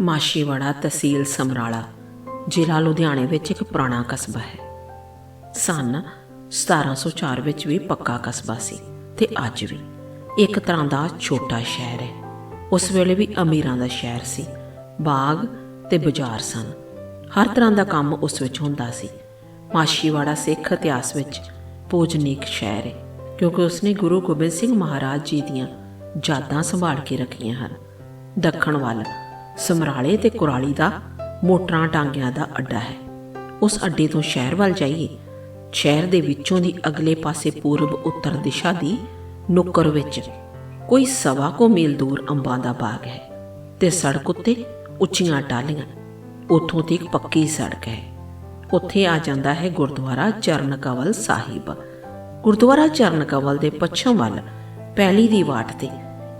ਮਾਸ਼ੀਵਾੜਾ ਤਹਿਸੀਲ ਸਮਰਾਲਾ, ਜ਼ਿਲ੍ਹਾ ਲੁਧਿਆਣੇ ਵਿੱਚ ਇੱਕ ਪੁਰਾਣਾ ਕਸਬਾ ਹੈ। ਸਨ 1704 ਵਿੱਚ ਵੀ ਪੱਕਾ ਕਸਬਾ ਸੀ ਤੇ ਅੱਜ ਵੀ ਇੱਕ ਤਰ੍ਹਾਂ ਦਾ ਛੋਟਾ ਸ਼ਹਿਰ ਹੈ। ਉਸ ਵੇਲੇ ਵੀ ਅਮੀਰਾਂ ਦਾ ਸ਼ਹਿਰ ਸੀ। ਬਾਗ ਤੇ ਬਾਜ਼ਾਰ ਸਨ। ਹਰ ਤਰ੍ਹਾਂ ਦਾ ਕੰਮ ਉਸ ਵਿੱਚ ਹੁੰਦਾ ਸੀ। ਮਾਸ਼ੀਵਾੜਾ ਸਿੱਖ ਇਤਿਹਾਸ ਵਿੱਚ ਪੂਜਨੀਕ ਸ਼ਹਿਰ ਹੈ, ਕਿਉਂਕਿ ਉਸਨੇ ਗੁਰੂ ਗੋਬਿੰਦ ਸਿੰਘ ਮਹਾਰਾਜ ਜੀ ਦੀਆਂ ਯਾਦਾਂ ਸੰਭਾਲ ਕੇ ਰੱਖੀਆਂ ਹਨ। ਦੱਖਣ ਵੱਲ ਸਮਰਾਲੇ ਤੇ ਕੁਰਾਲੀ ਦਾ ਮੋਟਰਾਂ ਟਾਂਗਿਆਂ ਦਾ ਅੱਡਾ ਹੈ। ਉਸ ਅੱਡੇ ਤੋਂ ਸ਼ਹਿਰ ਵੱਲ ਜਾਈਏ, ਸ਼ਹਿਰ ਦੇ ਵਿੱਚੋਂ ਦੀ ਅਗਲੇ ਪਾਸੇ ਪੂਰਬ ਉੱਤਰ ਦਿਸ਼ਾ ਦੀ ਨੁੱਕਰ ਵਿੱਚ ਕੋਈ ਸਵਾ ਕੋ ਮੀਲ ਦੂਰ ਅੰਬਾਂ ਦਾ ਬਾਗ ਹੈ ਤੇ ਸੜਕ ਉੱਤੇ ਉੱਚੀਆਂ ਟਾਹਲੀਆਂ, ਉੱਥੋਂ ਦੀ ਇੱਕ ਪੱਕੀ ਸੜਕ ਹੈ। ਉੱਥੇ ਆ ਜਾਂਦਾ ਹੈ ਗੁਰਦੁਆਰਾ ਚਰਨ ਕਵਲ ਸਾਹਿਬ। ਗੁਰਦੁਆਰਾ ਚਰਨ ਕਵਲ ਦੇ ਪੱਛਮ ਵੱਲ ਪਹਿਲੀ ਦੀ ਵਾਟ ਤੇ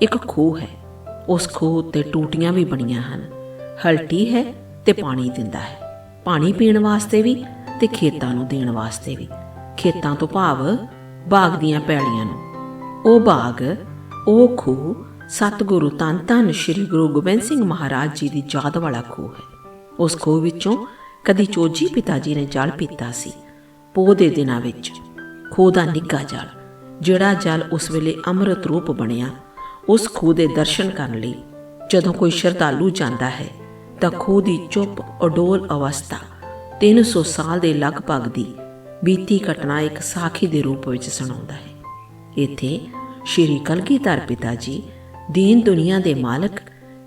ਇੱਕ ਖੂਹ ਹੈ। ਉਸ ਖੂਹ ਉੱਤੇ ਟੂਟੀਆਂ ਵੀ ਬਣੀਆਂ ਹਨ। ਹਲਟੀ ਹੈ ਤੇ ਪਾਣੀ ਦਿੰਦਾ ਹੈ। ਪਾਣੀ ਪੀਣ ਵਾਸਤੇ ਵੀ ਤੇ ਖੇਤਾਂ ਨੂੰ ਦੇਣ ਵਾਸਤੇ ਵੀ। ਖੇਤਾਂ ਤੋਂ ਭਾਵ ਬਾਗ ਦੀਆਂ ਪੈੜੀਆਂ ਨੂੰ। ਉਹ ਬਾਗ, ਉਹ ਖੂਹ ਸਤਿਗੁਰੂ ਧੰਨ ਧੰਨ ਸ੍ਰੀ ਗੁਰੂ ਗੋਬਿੰਦ ਸਿੰਘ ਮਹਾਰਾਜ ਜੀ ਦੀ ਯਾਦ ਵਾਲਾ ਖੂਹ ਹੈ। ਉਸ ਖੂਹ ਵਿੱਚੋਂ ਕਦੀ ਚੋਜੀ ਪਿਤਾ ਜੀ ਨੇ ਜਲ ਪੀਤਾ ਸੀ। ਪੋਹ ਦੇ ਦਿਨਾਂ ਵਿੱਚ ਖੂਹ ਦਾ ਨਿੱਘਾ ਜਲ, ਜਿਹੜਾ ਜਲ ਉਸ ਵੇਲੇ ਅੰਮ੍ਰਿਤ ਰੂਪ ਬਣਿਆ ਉਸ ਖੂਹ ਦੇ ਦਰਸ਼ਨ ਕਰਨ ਲਈ। ਜਦੋਂ ਕੋਈ ਸ਼ਰਧਾਲੂ ਜਾਂਦਾ ਹੈ, ਤਾਂ ਖੂਹ ਦੀ ਚੁੱਪ ਅਡੋਲ ਅਵਸਥਾ 300 ਸਾਲ ਦੇ ਲਗਭਗ ਦੀ ਬੀਤੀ ਘਟਨਾ ਇੱਕ ਸਾਖੀ ਦੇ ਰੂਪ ਵਿੱਚ ਸੁਣਾਉਂਦਾ ਹੈ। ਇੱਥੇ ਸ਼੍ਰੀ ਕਲਗੀਧਰ ਪਿਤਾ ਜੀ ਦੀਨ ਦੁਨੀਆ ਦੇ ਮਾਲਕ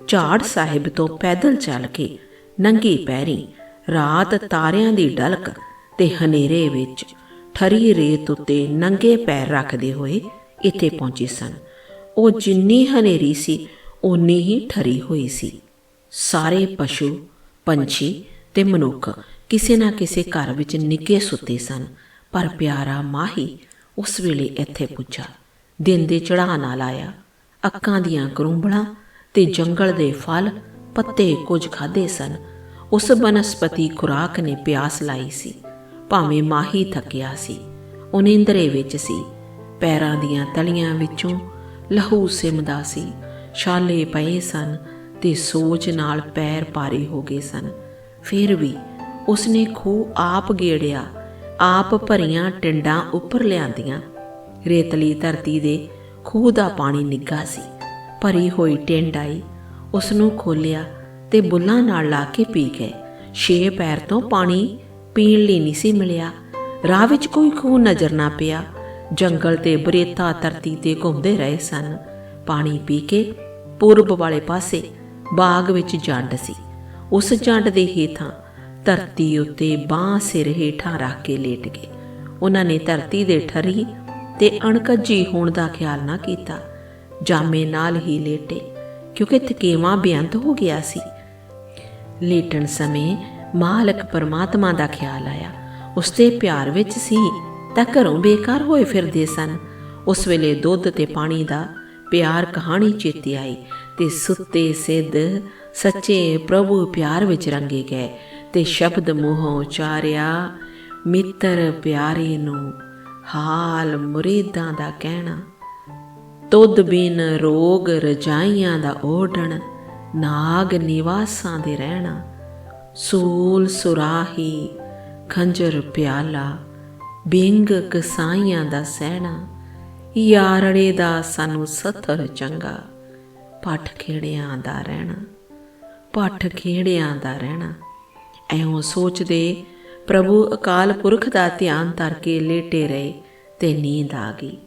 ਝਾੜ ਸਾਹਿਬ ਤੋਂ ਪੈਦਲ ਚੱਲ ਕੇ ਨੰਗੀ ਪੈਰੀ ਰਾਤ ਤਾਰਿਆਂ ਦੀ ਡਲਕ ਤੇ ਹਨੇਰੇ ਵਿੱਚ ਠਰੀ ਰੇਤ ਉੱਤੇ ਨੰਗੇ ਪੈਰ ਰੱਖਦੇ ਹੋਏ ਇੱਥੇ ਪਹੁੰਚੇ ਸਨ। ਉਹ ਜਿੰਨੀ ਹਨੇਰੀ ਸੀ, ਓਨੀ ਹੀ ਠਰੀ ਹੋਈ ਸੀ। ਸਾਰੇ ਪਸ਼ੂ, ਪੰਛੀ ਤੇ ਮਨੁੱਖ ਕਿਸੇ ਨਾ ਕਿਸੇ ਘਰ ਵਿੱਚ ਨਿੱਕੇ ਸੁੱਤੇ ਸਨ, ਪਰ ਪਿਆਰਾ ਮਾਹੀ ਉਸ ਵੇਲੇ ਇੱਥੇ ਪੁੱਜਾ, ਦਿਨ ਦੇ ਚੜਾਅ ਨਾਲ ਆਇਆ, ਅੱਖਾਂ ਦੀਆਂ ਕਰੂੰਬਲਾਂ ਤੇ ਜੰਗਲ ਦੇ ਫਲ, ਪੱਤੇ ਕੁਝ ਖਾਦੇ ਸਨ। ਉਸ ਬਨਸਪਤੀ ਖੁਰਾਕ ਨੇ ਪਿਆਸ ਲਾਈ ਸੀ, ਭਾਵੇਂ ਮਾਹੀ ਥੱਕਿਆ ਸੀ, ਉਹ ਨਿੰਦਰੇ ਵਿੱਚ ਸੀ, ਪੈਰਾਂ ਦੀਆਂ ਤਲੀਆਂ ਵਿੱਚੋਂ ਲਹੂ ਸਿਮਦਾ ਸੀ। ਛਾਲੇ ਪਏ ਸਨ ਤੇ ਸੋਚ ਨਾਲ ਪੈਰ ਭਾਰੀ ਹੋ ਗਏ ਸਨ। ਫਿਰ ਵੀ ਉਸਨੇ ਖੂਹ ਆਪ ਗੇੜਿਆ, ਆਪ ਭਰੀਆਂ ਟਿੰਡਾਂ ਉੱਪਰ ਲਿਆਂਦੀਆਂ। ਰੇਤਲੀ ਧਰਤੀ ਦੇ ਖੂਹ ਦਾ ਪਾਣੀ ਨਿੱਘਾ ਸੀ। ਭਰੀ ਹੋਈ ਟਿੰਡ ਆਈ ਉਸ ਨੂੰ ਖੋਲਿਆ ਤੇ ਬੁੱਲਾਂ ਨਾਲ ਲਾ ਕੇ ਪੀ ਗਏ। ਛੇ ਪੈਰ ਤੋਂ ਪਾਣੀ ਪੀਣ ਲਈ ਨਹੀਂ ਸੀ ਮਿਲਿਆ। ਰਾਹ ਵਿੱਚ ਕੋਈ ਖੂਹ ਨਜ਼ਰ ਨਾ ਪਿਆ। ਜੰਗਲ ਤੇ ਬਰੇਤਾ ਧਰਤੀ ਤੇ ਘੁੰਮਦੇ ਰਹੇ ਸਨ। ਪਾਣੀ ਪੀ ਕੇ ਪੂਰਬ ਵਾਲੇ ਪਾਸੇ ਬਾਗ ਵਿੱਚ ਜੰਡ ਸੀ। ਉਸ ਜੰਡ ਦੇ ਹੇਠਾਂ ਧਰਤੀ ਉੱਤੇ ਬਾਹ ਸਿਰ ਹੇਠਾਂ ਰੱਖ ਕੇ ਲੇਟ ਗਏ। ਉਹਨਾਂ ਨੇ ਧਰਤੀ ਦੇ ਠਰੀ ਤੇ ਅਣਕੱਜੀ ਹੋਣ ਦਾ ਖਿਆਲ ਨਾ ਕੀਤਾ। ਜਾਮੇ ਨਾਲ ਹੀ ਲੇਟੇ, ਕਿਉਂਕਿ ਥਕੇਵਾ ਬੇਅੰਤ ਹੋ ਗਿਆ ਸੀ। ਲੇਟਣ ਸਮੇਂ ਮਾਲਕ ਪਰਮਾਤਮਾ ਦਾ ਖਿਆਲ ਆਇਆ। ਉਸ ਤੇ ਪਿਆਰ ਵਿੱਚ ਸੀ। ਤਾਂ ਘਰੋਂ ਬੇਕਾਰ ਹੋਏ ਫਿਰਦੇ ਸਨ। ਉਸ ਵੇਲੇ ਦੁੱਧ ਤੇ ਪਾਣੀ ਦਾ ਪਿਆਰ ਕਹਾਣੀ ਚੇਤੇ ਆਈ ਤੇ ਸੁੱਤੇ ਸਿੱਧ ਸੱਚੇ ਪ੍ਰਭੂ ਪਿਆਰ ਵਿੱਚ ਰੰਗੇ ਗਏ ਤੇ ਸ਼ਬਦ ਮੂੰਹੋਂ ਉਚਾਰਿਆ, ਮਿੱਤਰ ਪਿਆਰੇ ਨੂੰ ਹਾਲ ਮੁਰੀਦਾਂ ਦਾ ਕਹਿਣਾ, ਤੁਧ ਬਿਨ ਰੋਗ ਰਜਾਈਆਂ ਦਾ ਓਢਣ ਨਾਗ ਨਿਵਾਸਾਂ ਦੇ ਰਹਿਣਾ, ਸੂਲ ਸੁਰਾਹੀ ਖੰਜਰ ਪਿਆਲਾ ਬਿੰਗ ਕਸਾਈਆਂ ਦਾ ਸਹਿਣਾ ਯਾਰੜੇ ਦਾ ਸਾਨੂੰ ਸੱਥਰ ਚੰਗਾ। ਪੱਠ ਖੇੜਿਆਂ ਦਾ ਰਹਿਣਾ, ਪੱਠ ਖੇੜਿਆਂ ਦਾ ਰਹਿਣਾ। ਐਉਂ ਸੋਚਦੇ ਪ੍ਰਭੂ ਅਕਾਲ ਪੁਰਖ ਦਾ ਧਿਆਨ ਧਰ ਕੇ ਲੇਟੇ ਰਹੇ ਤੇ ਨੀਂਦ ਆ ਗਈ।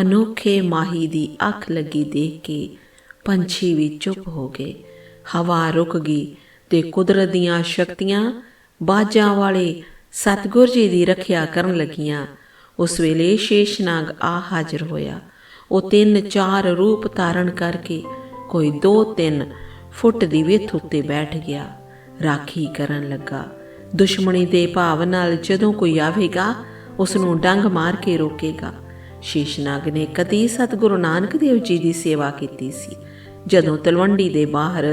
ਅਨੋਖੇ ਮਾਹੀ ਦੀ ਅੱਖ ਲੱਗੀ ਦੇਖ ਕੇ ਪੰਛੀ ਵੀ ਚੁੱਪ ਹੋ ਗਏ। ਹਵਾ ਰੁਕ ਗਈ ਤੇ ਕੁਦਰਤ ਦੀਆਂ ਸ਼ਕਤੀਆਂ ਬਾਜਾਂ ਵਾਲੇ ਸਤਗੁਰ ਜੀ ਦੀ ਰੱਖਿਆ ਕਰਨ ਲੱਗੀਆਂ। ਉਸ ਵੇਲੇ ਸ਼ੇਸ਼ਨਾਗ ਆ ਹਾਜ਼ਰ ਹੋਇਆ। ਉਹ ਤਿੰਨ ਚਾਰ ਰੂਪ ਧਾਰਨ ਕਰਕੇ ਕੋਈ 2-3 ਫੁੱਟ ਦੀ ਵਿੱਥ ਉੱਤੇ ਬੈਠ ਗਿਆ। ਰਾਖੀ ਕਰਨ ਲੱਗਾ। ਦੁਸ਼ਮਣੀ ਦੇ ਭਾਵ ਨਾਲ ਜਦੋਂ ਕੋਈ ਆਵੇਗਾ, ਉਸ ਨੂੰ ਡੰਗ ਮਾਰ ਕੇ ਰੋਕੇਗਾ। ਸ਼ੇਸ਼ਨਾਗ ਨੇ ਕਦੀ ਸਤਿਗੁਰੂ ਨਾਨਕ ਦੇਵ ਜੀ ਦੀ ਸੇਵਾ ਕੀਤੀ ਸੀ। ਜਦੋਂ ਤਲਵੰਡੀ ਦੇ ਬਾਹਰ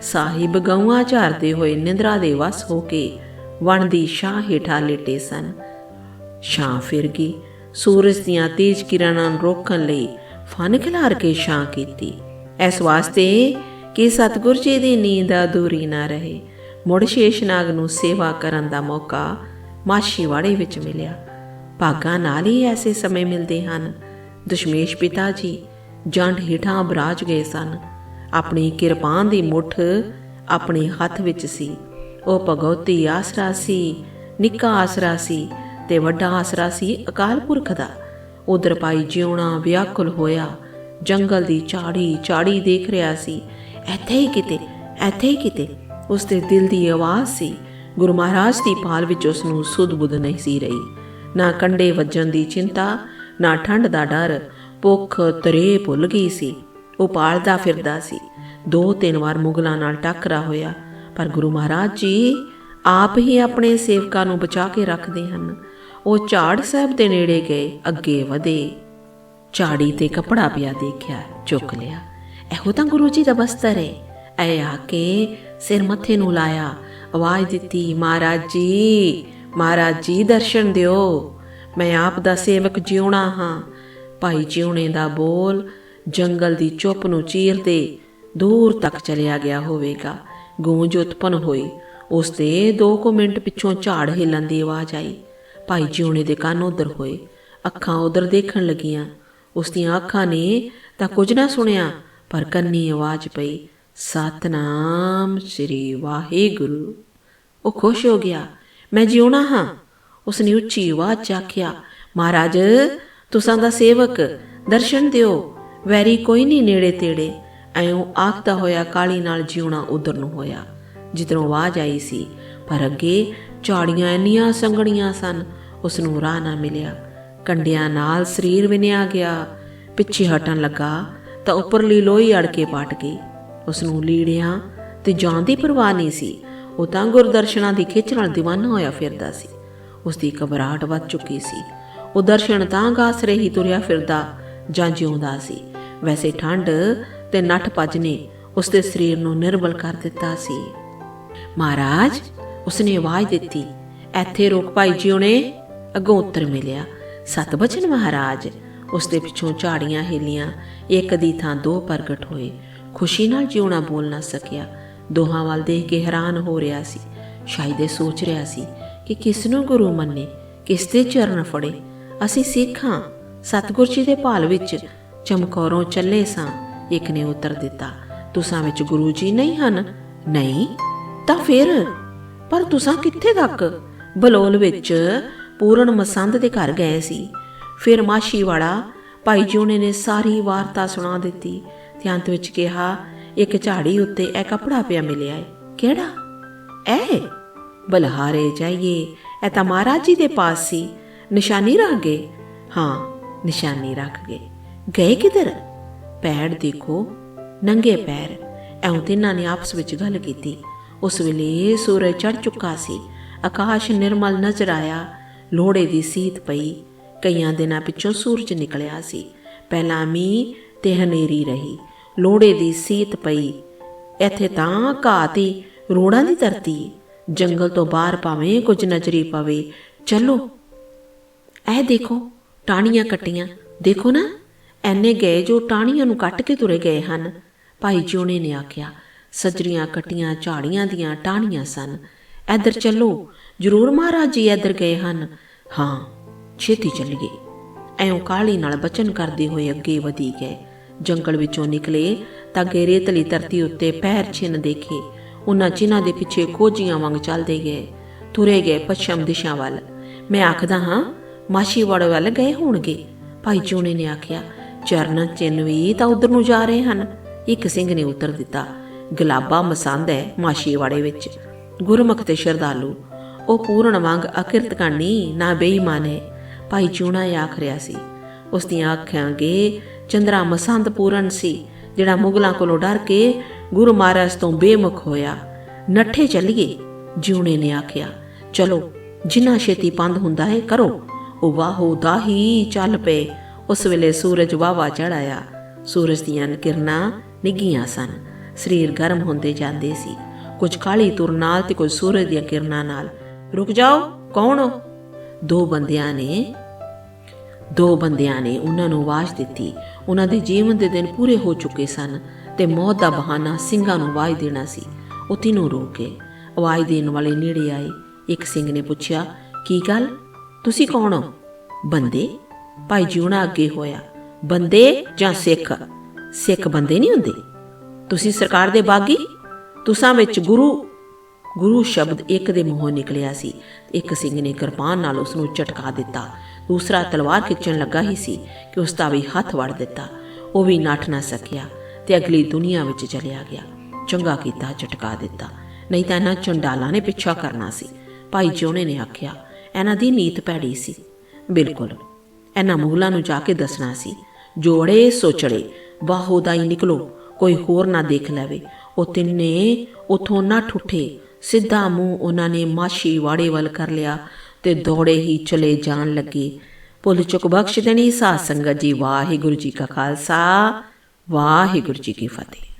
ਸਾਹਿਬ ਗਊਆਂ ਝਾਰਦੇ ਹੋਏ ਨਿੰਦਰਾ ਦੇ ਵਸ ਹੋ ਕੇ ਵਣ ਦੀ ਛਾਂ ਹੇਠਾਂ ਲੇਟੇ ਸਨ। ਛਾਂ ਫਿਰ ਗਈ। ਸੂਰਜ ਦੀਆਂ ਤੇਜ਼ ਕਿਰਨਾਂ ਨੂੰ ਰੋਕਣ ਲਈ ਫਨ ਖਿਲਾਰ ਕੇ ਛਾਂ ਕੀਤੀ। ਇਸ ਵਾਸਤੇ ਕਿ ਸਤਿਗੁਰ ਜੀ ਦੀ ਨੀਂਦ ਅਧੂਰੀ ਨਾ ਰਹੇ। ਮੁੜ ਸ਼ੇਸ਼ਨਾਗ ਨੂੰ ਸੇਵਾ ਕਰਨ ਦਾ ਮੌਕਾ ਮਾਛੀਵਾੜੇ ਵਿੱਚ ਮਿਲਿਆ। ਭਾਗਾਂ ਨਾਲ ਹੀ ਐਸੇ ਸਮੇਂ ਮਿਲਦੇ ਹਨ। ਦਸ਼ਮੇਸ਼ ਪਿਤਾ ਜੀ ਜੰਡ ਹੀਠਾਂ ਬਰਾਜ ਗਏ ਸਨ। ਆਪਣੀ ਕਿਰਪਾਨ ਦੀ ਮੁੱਠ ਆਪਣੇ ਹੱਥ ਵਿੱਚ ਸੀ। ਉਹ ਭਗਉਤੀ ਆਸਰਾ ਸੀ, ਨਿੱਕਾ ਆਸਰਾ ਸੀ ਤੇ ਵੱਡਾ ਆਸਰਾ ਸੀ ਅਕਾਲ ਪੁਰਖ ਦਾ। ਉਧਰ ਪਾਈ ਜਿਉਣਾ ਵਿਆਕੁਲ ਹੋਇਆ, ਜੰਗਲ ਦੀ ਝਾੜੀ ਝਾੜੀ ਦੇਖ ਰਿਹਾ ਸੀ। ਇੱਥੇ ਹੀ ਕਿਤੇ, ਇੱਥੇ ਹੀ ਕਿਤੇ, ਉਸ ਦੇ ਦਿਲ ਦੀ ਆਵਾਜ਼ ਸੀ। ਗੁਰੂ ਮਹਾਰਾਜ ਦੀ ਪਾਲ ਵਿੱਚ ਉਸ ਨੂੰ ਸੁਧ ਬੁੱਧ ਨਹੀਂ ਸੀ ਰਹੀ। ਨਾ ਕੰਡੇ ਵੱਜਣ ਦੀ ਚਿੰਤਾ, ਨਾ ਠੰਡ ਦਾ ਡਰ, ਭੁੱਖ ਤਰੇ ਭੁੱਲ ਗਈ ਸੀ। ਉਹ ਪਾਲਦਾ ਫਿਰਦਾ ਸੀ। ਦੋ ਤਿੰਨ ਵਾਰ ਮੁਗਲਾਂ ਨਾਲ ਟੱਕਰਾ ਹੋਇਆ। ਪਰ ਗੁਰੂ ਮਹਾਰਾਜ ਜੀ ਆਪ ਹੀ ਆਪਣੇ ਸੇਵਕਾਂ ਨੂੰ ਬਚਾ ਕੇ ਰੱਖਦੇ ਹਨ। ਉਹ ਝਾੜ ਸਾਹਿਬ ਦੇ ਨੇੜੇ ਗਏ, ਅੱਗੇ ਵਧੇ। ਝਾੜੀ ਤੇ ਕਪੜਾ ਪਿਆ ਦੇਖਿਆ, ਚੁੱਕ ਲਿਆ। ਇਹੋ ਤਾਂ ਗੁਰੂ ਜੀ ਦਾ ਬਸਤਰ ਹੈ ਐ ਆ ਕੇ ਸਿਰ ਮੱਥੇ ਨੂੰ ਲਾਇਆ। ਆਵਾਜ਼ ਦਿੱਤੀ, ਮਹਾਰਾਜ ਜੀ ਮਹਾਰਾਜ ਜੀ, ਦਰਸ਼ਨ ਦਿਓ। ਮੈਂ ਆਪ ਦਾ ਸੇਵਕ ਜਿਉਣਾ ਹਾਂ। ਭਾਈ ਜਿਉਣੇ ਦਾ ਬੋਲ ਜੰਗਲ ਦੀ ਚੁੱਪ ਨੂੰ ਚੀਰਦੇ ਦੂਰ ਤੱਕ ਚਲਿਆ ਗਿਆ ਹੋਵੇਗਾ। ਗੂੰਜ ਉਤਪਨ ਹੋਈ, ਉਸ ਦੇ ਦੋ ਕੁ ਮਿੰਟ ਪਿੱਛੋਂ ਝਾੜ ਹਿਲਣ ਦੀ ਆਵਾਜ਼ ਆਈ। ਭਾਈ ਜਿਉਣੇ ਦੇ ਕੰਨ ਉਧਰ ਹੋਏ, ਅੱਖਾਂ ਉਧਰ ਦੇਖਣ ਲੱਗੀਆਂ। ਉਸ ਦੀਆਂ ਅੱਖਾਂ ਨੇ ਤਾਂ ਕੁਝ ਨਾ ਸੁਣਿਆ, ਪਰ ਕੰਨੀ ਆਵਾਜ਼ ਪਈ, ਸਤਨਾਮ ਸ੍ਰੀ ਵਾਹਿਗੁਰੂ। ਉਹ ਖੁਸ਼ ਹੋ ਗਿਆ, ਮੈਂ ਜਿਉਣਾ ਹਾਂ। ਉਸ ਨੇ ਉੱਚੀ ਆਵਾਜ਼ ਚ ਆਖਿਆ, ਮਹਾਰਾਜ, ਤੁਸਾਂ ਦਾ ਸੇਵਕ, ਦਰਸ਼ਨ ਦਿਓ। ਵੈਰੀ ਕੋਈ ਨਹੀਂ ਨੇੜੇ ਤੇੜੇ। ਐਉਂ ਆਖਦਾ ਹੋਇਆ ਕਾਲੀ ਨਾਲ ਜਿਉਣਾ ਉਧਰ ਨੂੰ ਹੋਇਆ। ਜਿੱਧਰੋਂ ਆਵਾਜ਼ ਆਈ ਸੀ, ਪਰ ਅੱਗੇ ਝਾੜੀਆਂ ਇੰਨੀਆਂ ਸੰਗਣੀਆਂ ਸਨ ਉਸ ਨੂੰ ਰਾਹ ਨਾ ਮਿਲਿਆ। ਕੰਡਿਆਂ ਨਾਲ ਸਰੀਰ ਵਿਨਿਆ ਗਿਆ। ਪਿੱਛੇ ਹਟਣ ਲੱਗਾ ਤਾਂ ਉੱਪਰਲੀ ਲੋਈ ਅੜ ਕੇ ਪਟ ਗਈ। ਉਸ ਨੂੰ ਲੀੜਿਆਂ ਤੇ ਜਾਨ ਦੀ ਪਰਵਾਹ ਨਹੀਂ ਸੀ। ਉਹ ਤਾਂ ਗੁਰਦਰਸ਼ਨਾਂ ਦੀ ਖਿੱਚ ਨਾਲ دیਵਾਨਾ ਹੋਇਆ ਫਿਰਦਾ ਸੀ। ਉਸ ਦੀ ਘਬਰਾਹਟ ਵੱਧ ਚੁੱਕੀ ਸੀ। ਉਹ ਦਰਸ਼ਨ ਤਾਂ ਗਾਸ ਰਹੀ ਤੁਰਿਆ ਫਿਰਦਾ ਜਾਂ ਜਿਉਂਦਾ ਸੀ। ਵੈਸੇ ਠੰਡ ਤੇ ਨੱਠ ਭੱਜ ਨੇ ਉਸ ਦੇ ਸਰੀਰ ਨੂੰ ਨਿਰਬਲ ਕਰ ਦਿੱਤਾ ਸੀ। ਮਹਾਰਾਜ, ਉਸਨੇ ਆਵਾਜ਼ ਦਿੱਤੀ, ਇੱਥੇ ਰੁਕ ਭਾਈ ਜੀਓ ਨੇ ਅੱਗੋਂ ਉੱਤਰ ਮਿਲਿਆ ਸਤ ਬਚਨ ਮਹਾਰਾਜ ਉਸ ਦੇ ਪਿੱਛੋਂ ਝਾੜੀਆਂ ਹਿੱਲੀਆਂ, ਇੱਕ ਦੀ ਥਾਂ ਦੋ ਪ੍ਰਗਟ ਹੋਏ। ਖੁਸ਼ੀ ਨਾਲ ਜਿਉਣਾ ਬੋਲ ਨਾ ਸਕਿਆ। ਦੋਹਾਂ ਵੱਲ ਦੇਖ ਕੇ ਹੈਰਾਨ ਹੋ ਰਿਹਾ ਸੀ। ਸ਼ਾਇਦ ਇਹ ਸੋਚ ਰਿਹਾ ਸੀ ਕਿ ਕਿਸ ਨੂੰ ਗੁਰੂ ਮੰਨੇ, ਕਿਸ ਦੇ ਚਰਨ ਫੜੇ। ਅਸੀਂ ਸਿੱਖਾਂ ਸਤਿਗੁਰ ਜੀ ਦੇ ਭਾਲ ਵਿੱਚ ਚਮਕੌਰੋਂ ਚੱਲੇ ਸਾਂ। ਇੱਕ ਨੇ ਉੱਤਰ ਦਿੱਤਾ, ਤੁਸਾਂ ਵਿੱਚ ਗੁਰੂ ਜੀ ਨਹੀਂ ਹਨ? ਨਹੀਂ। ਤਾਂ ਫਿਰ? ਪਰ ਤੁਸਾਂ ਕਿੱਥੇ ਤੱਕ? ਬਲੋਲ ਵਿੱਚ ਪੂਰਨ ਮਸੰਦ ਦੇ ਘਰ ਗਏ ਸੀ। ਫਿਰ ਮਾਸ਼ੀ ਵਾਲਾ, ਭਾਈ ਜੋਨੇ ਨੇ ਸਾਰੀ ਵਾਰਤਾ ਸੁਣਾ ਦਿੱਤੀ। ਤੇ ਅੰਤ ਵਿੱਚ ਕਿਹਾ, ਇੱਕ ਝਾੜੀ ਉੱਤੇ ਇਹ ਕਪੜਾ ਪਿਆ ਮਿਲਿਆ ਹੈ ਕਿਹੜਾ? ਇਹ? ਬਲਹਾਰੇ ਜਾਈਏ, ਇਹ ਤਾਂ ਮਹਾਰਾਜ ਜੀ ਦੇ ਪਾਸ ਸੀ। ਨਿਸ਼ਾਨੀ ਰੱਖ ਗਏ? ਹਾਂ, ਨਿਸ਼ਾਨੀ ਰੱਖ ਗਏ। ਗਏ ਕਿਧਰ? ਪੈਰ ਦੇਖੋ, ਨੰਗੇ ਪੈਰ। ਐਉਂ ਤਿੰਨਾਂ ਨੇ ਆਪਸ ਵਿੱਚ ਗੱਲ ਕੀਤੀ। ਉਸ ਵੇਲੇ ਸੂਰਜ ਚੜ ਚੁੱਕਾ ਸੀ। ਆਕਾਸ਼ ਨਿਰਮਲ ਨਜ਼ਰ ਆਇਆ। ਲੋੜੇ ਦੀ ਸੀਤ ਪਈ। ਕਈਆਂ ਦਿਨਾਂ ਪਿੱਛੋਂ ਸੂਰਜ ਨਿਕਲਿਆ ਸੀ। ਪਹਿਲਾਂ ਮੀਂਹ ਤੇ ਹਨੇਰੀ ਰਹੀ। ਲੋੜੇ ਦੀ ਸੀਤ ਪਈ। ਇੱਥੇ ਤਾਂ ਘਾਤੀ ਰੋੜਾਂ ਦੀ ਧਰਤੀ। ਜੰਗਲ ਤੋਂ ਬਾਹਰ ਭਾਵੇਂ ਕੁਝ ਨਜ਼ਰੀ ਪਵੇ। ਚਲੋ। ਇਹ ਦੇਖੋ, ਟਾਹਣੀਆਂ ਕੱਟੀਆਂ। ਦੇਖੋ ਨਾ। ਐਨੇ ਗਏ ਜੋ ਟਾਹਣੀਆਂ ਨੂੰ ਕੱਟ ਕੇ ਤੁਰੇ ਗਏ ਹਨ। ਭਾਈ ਜੋਨੇ ਨੇ ਆਖਿਆ, ਸਜਰੀਆਂ ਕੱਟੀਆਂ ਝਾੜੀਆਂ ਦੀਆਂ ਟਾਹਣੀਆਂ ਸਨ। ਇੱਧਰ ਚੱਲੋ, ਜ਼ਰੂਰ ਮਹਾਰਾਜ ਜੀ ਇੱਧਰ ਗਏ ਹਨ। ਹਾਂ, ਛੇਤੀ ਚੱਲੀਏ। ਐਉਂ ਕਾਲੀ ਨਾਲ ਬਚਨ ਕਰਦੇ ਹੋਏ ਅੱਗੇ ਵਧੀ ਗਏ। ਜੰਗਲ ਵਿੱਚੋਂ ਨਿਕਲੇ ਤਾਂ ਅੱਗੇ ਰੇਤਲੀ ਧਰਤੀ ਉੱਤੇ ਪੈਰ ਛਿਨ ਦੇਖੇ। ਉਹਨਾਂ ਜਿਨ੍ਹਾਂ ਦੇ ਪਿੱਛੇ ਖੋਜੀਆਂ ਵਾਂਗ ਚੱਲਦੇ ਗਏ। ਤੁਰੇ ਗਏ ਪੱਛਮ ਦਿਸ਼ਾ ਵੱਲ। ਮੈਂ ਆਖਦਾ ਹਾਂ ਮਾਸ਼ੀਵਾੜ ਵੱਲ ਗਏ ਹੋਣਗੇ। ਭਾਈ ਜੋਨੇ ਨੇ ਆਖਿਆ ਚਰਨ ਚਿੰਨ ਵੀ ਤਾਂ ਉਧਰ ਨੂੰ ਜਾ ਰਹੇ ਹਨ। ਇੱਕ ਸਿੰਘ ਨੇ ਉੱਤਰ ਦਿੱਤਾ, ਗਲਾਬਾ ਮਸੰਦ ਹੈ ਮਾਸ਼ੀਵਾੜੇ ਵਿੱਚ। ਗੁਰਮੁਖ ਤੇ ਸ਼ਰਧਾਲੂ, ਉਹ ਪੂਰਨ ਵਾਂਗ ਅਕਿਰਤ ਕਰਨੀ ਨਾ ਬੇਈਮਾਨ ਹੈ। ਭਾਈ ਚੂਣਾ ਆਖ ਰਿਹਾ ਸੀ। ਉਸ ਦੀਆਂ ਅੱਖਾਂ ਅੱਗੇ ਚੰਦਰਾ ਮਸੰਦ ਪੂਰਨ ਸੀ, ਜਿਹੜਾ ਮੁਗਲਾਂ ਕੋਲੋਂ ਡਰ ਕੇ ਗੁਰੂ ਮਹਾਰਾਜ ਤੋਂ ਬੇਮੁਖ ਹੋਇਆ। ਨੱਠੇ ਚੱਲੀਏ ਜਿਉਣੇ ਨੇ ਆਖਿਆ, ਚਲੋ, ਜਿੰਨਾ ਛੇਤੀ ਪੰਦ ਹੁੰਦਾ ਹੈ ਕਰੋ। ਉਹ ਵਾਹੋ ਦਾਹੀ ਚੱਲ ਪਏ। ਉਸ ਵੇਲੇ ਸੂਰਜ ਵਾਵਾ ਚੜਾਇਆ ਸੂਰਜ ਦੀਆਂ ਕਿਰਨਾਂ ਨਿੱਗੀਆਂ ਸਨ। ਸਰੀਰ ਗਰਮ ਹੁੰਦੇ ਜਾਂਦੇ ਸੀ। ਕੁਝ ਕਾਲੀ ਤੁਰ ਨਾਲ ਤੇ ਕੁਝ ਸੂਰਜ ਦੀਆਂ ਕਿਰਨਾਂ ਨਾਲ। ਰੁਕ ਜਾਓ, ਕੌਣ ਹੋ? ਦੋ ਬੰਦਿਆਂ ਨੇ, ਦੋ ਬੰਦਿਆਂ ਨੇ ਉਹਨਾਂ ਨੂੰ ਆਵਾਜ਼ ਦਿੱਤੀ। ਉਹਨਾਂ ਦੇ ਜੀਵਨ ਦੇ ਦਿਨ ਪੂਰੇ ਹੋ ਚੁੱਕੇ ਸਨ ਤੇ ਮੌਤ ਦਾ ਬਹਾਨਾ ਸਿੰਘਾਂ ਨੂੰ ਆਵਾਜ਼ ਦੇਣਾ ਸੀ। ਉਹ ਤਿੰਨੋਂ ਰੋਕ ਗਏ। ਆਵਾਜ਼ ਦੇਣ ਵਾਲੇ ਨੇੜੇ ਆਏ। ਇੱਕ ਸਿੰਘ ਨੇ ਪੁੱਛਿਆ, ਕੀ ਗੱਲ? ਤੁਸੀਂ ਕੌਣ ਹੋ? ਬੰਦੇ। ਭਾਈ ਜੀਉਣਾ ਅੱਗੇ ਹੋਇਆ। ਬੰਦੇ ਜਾਂ ਸਿੱਖ? ਸਿੱਖ ਬੰਦੇ ਨਹੀਂ ਹੁੰਦੇ। ਤੁਸੀਂ ਸਰਕਾਰ ਦੇ ਬਾਗੀ? ਤੁਸਾਂ ਵਿੱਚ ਗੁਰੂ ਗੁਰੂ ਸ਼ਬਦ ਇੱਕ ਦੇ ਮੂੰਹੋਂ ਨਿਕਲਿਆ ਸੀ। ਇੱਕ ਸਿੰਘ ਨੇ ਕਿਰਪਾਨ ਨਾਲ ਉਸ ਨੂੰ ਝਟਕਾ ਦਿੱਤਾ। ਦੂਸਰਾ ਤਲਵਾਰ ਖਿੱਚਣ ਲੱਗਾ ਹੀ ਸੀ ਕਿ ਉਸ ਦਾ ਵੀ ਹੱਥ ਵੜ ਦਿੱਤਾ। ਉਹ ਵੀ ਨੱਠ ਨਾ ਸਕਿਆ ਤੇ ਅਗਲੀ ਦੁਨੀਆ ਵਿੱਚ ਚਲਿਆ ਗਿਆ। ਚੰਗਾ ਕੀਤਾ, ਝਟਕਾ ਦਿੱਤਾ। ਨਹੀਂ ਤਾਂ ਇਹਨਾਂ ਚੰਡਾਲਾਂ ਨੇ ਪਿੱਛਾ ਕਰਨਾ ਸੀ। ਭਾਈ ਜਿਉਣੇ ਨੇ ਆਖਿਆ, ਇਹਨਾਂ ਦੀ ਨੀਤ ਭੈੜੀ ਸੀ। ਬਿਲਕੁਲ। ਇਹਨਾਂ ਮੁਗਲਾਂ ਨੂੰ ਜਾ ਕੇ ਦੱਸਣਾ ਸੀ। ਜੋੜੇ ਸੋਚੜੇ ਬਾਹੋ ਦਾ ਹੀ ਨਿਕਲੋ, ਕੋਈ ਹੋਰ ਨਾ ਦੇਖ ਲਵੇ। ਉਹ ਤਿੰਨੇ ਉਥੋਂ ਨਾ ਠੁੱਠੇ, ਸਿੱਧਾ ਮੂੰਹ ਉਹਨਾਂ ਨੇ ਮਾਸ਼ੀ ਵਾੜੇ ਵੱਲ ਕਰ ਲਿਆ ਤੇ ਦੌੜੇ ਹੀ ਚਲੇ ਜਾਣ ਲੱਗੇ। ਭੁੱਲ ਚੁੱਕ ਬਖਸ਼ ਦੇਣੀ ਸਾਧ ਸੰਗਤ ਜੀ, ਵਾਹਿਗੁਰੂ ਜੀ ਕਾ ਖਾਲਸਾ, ਵਾਹਿਗੁਰੂ ਜੀ ਕੀ ਫਤਿਹ।